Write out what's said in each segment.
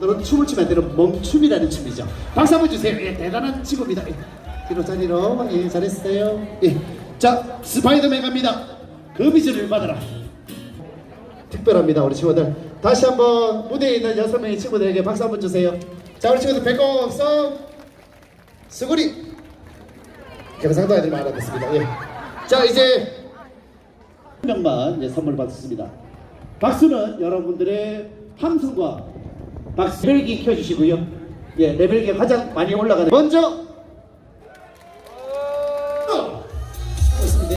오늘은 춤을 추면 안 되는 멈춤이라는 춤이죠. 박수 한번 주세요. 예, 대단한 친구입니다. 예, 뒤로 자리로 예, 잘했어요. 예, 자 스파이더맨 갑니다. 그 비전을 받아라. 특별합니다, 우리 친구들. 다시 한번 무대에 있는 여섯 명의 친구들에게 박수 한번 주세요. 자, 우리 친구들 배꼽성 수구리 경상도 아이들 많아졌습니다. 예. 자, 이제 한 명만 이제 선물 받습니다. 박수는 여러분들의 함성과 박수 레벨기 켜주시고요. 예, 레벨기가 가장 많이 올라가는 먼저.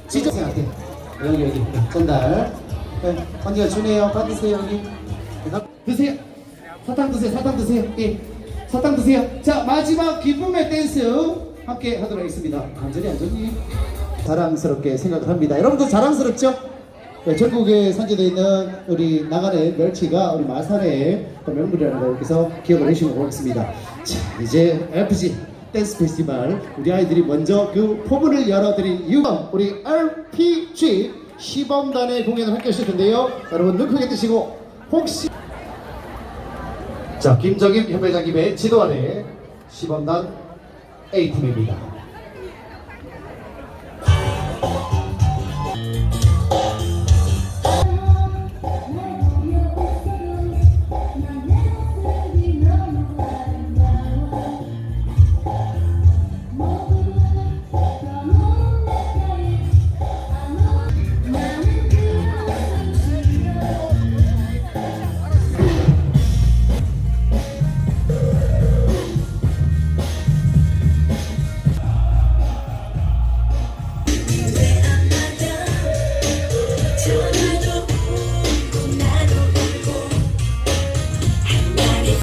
지정생한테 여기 여기 전달. 네, 언니가 주네요. 받으세요 여기. 네, 드세요. 사탕 드세요. 사탕 드세요. 예, 사탕 드세요. 자 마지막 기쁨의 댄스 함께 하도록 하겠습니다. 안전히 안전히. 자랑스럽게 생각을 합니다. 여러분도 자랑스럽죠? 네, 전국에 산재되어 있는 우리 나간의 멸치가 우리 마산의 그 명물이라는 걸 여기서 기억을 해주시면 고맙습니다. 자, 이제 LPG 댄스 페스티벌 우리 아이들이 먼저 그 포문을 열어드린 이유가 우리 RPG 시범단의 공연을 함께 하실 텐데요. 여러분 눈 크게 뜨시고 혹시 자 김정임 협회장님의 지도 아래 시범단 A팀입니다.